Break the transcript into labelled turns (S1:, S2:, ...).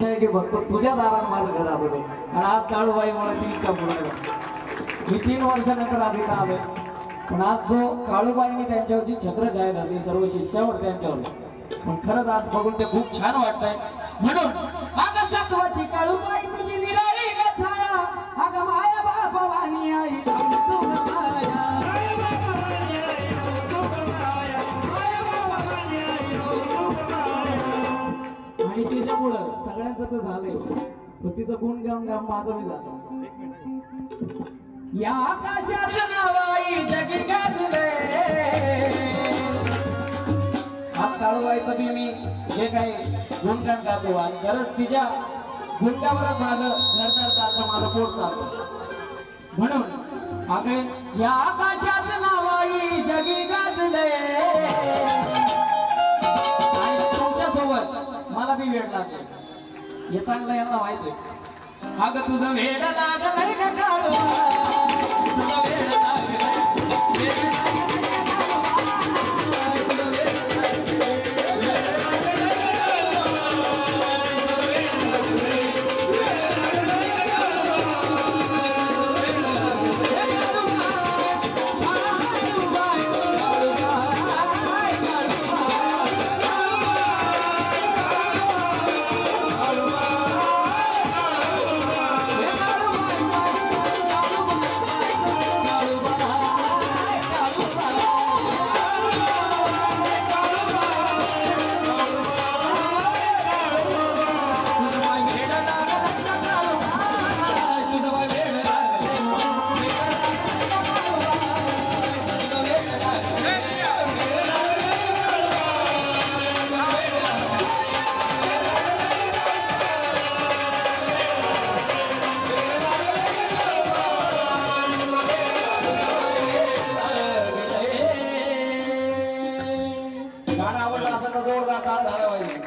S1: की फक्त तुझ्या दारात माझं घर असू दे. आणि आज काळूबाईमुळे ती इच्छा पूर्ण झाली. मी तीन वर्षानंतर आधी आलोय. पण आज जो काळूबाईने त्यांच्यावरची छत्र जाहीर झाली सर्व शिष्यावर त्यांच्यावर. पण खरंच आज बघून ते खूप छान वाटतंय. म्हणून माझा सत्वाची काळूबाई तुझी निराळी आणि तिच्यामुळं सगळ्यांचं तर झालंय. पण तिचं गुण गाम गाम माझं मी जातो. या आकाशाचं नावाई जगी गाजले हात काळूबाईचं बी मी जे काही गुणगान गातो आणि गरज तिच्या गुणगावरच माझं घरदार चालतं माझं पोट चालतं. म्हणून अगे या आकाशाचं मला बी हे चांगलं यांना माहिती आहे. अगं तुझं वेड लागलंय का काळू गाणं आवडलं असं जोरदार टाळ झाला पाहिजे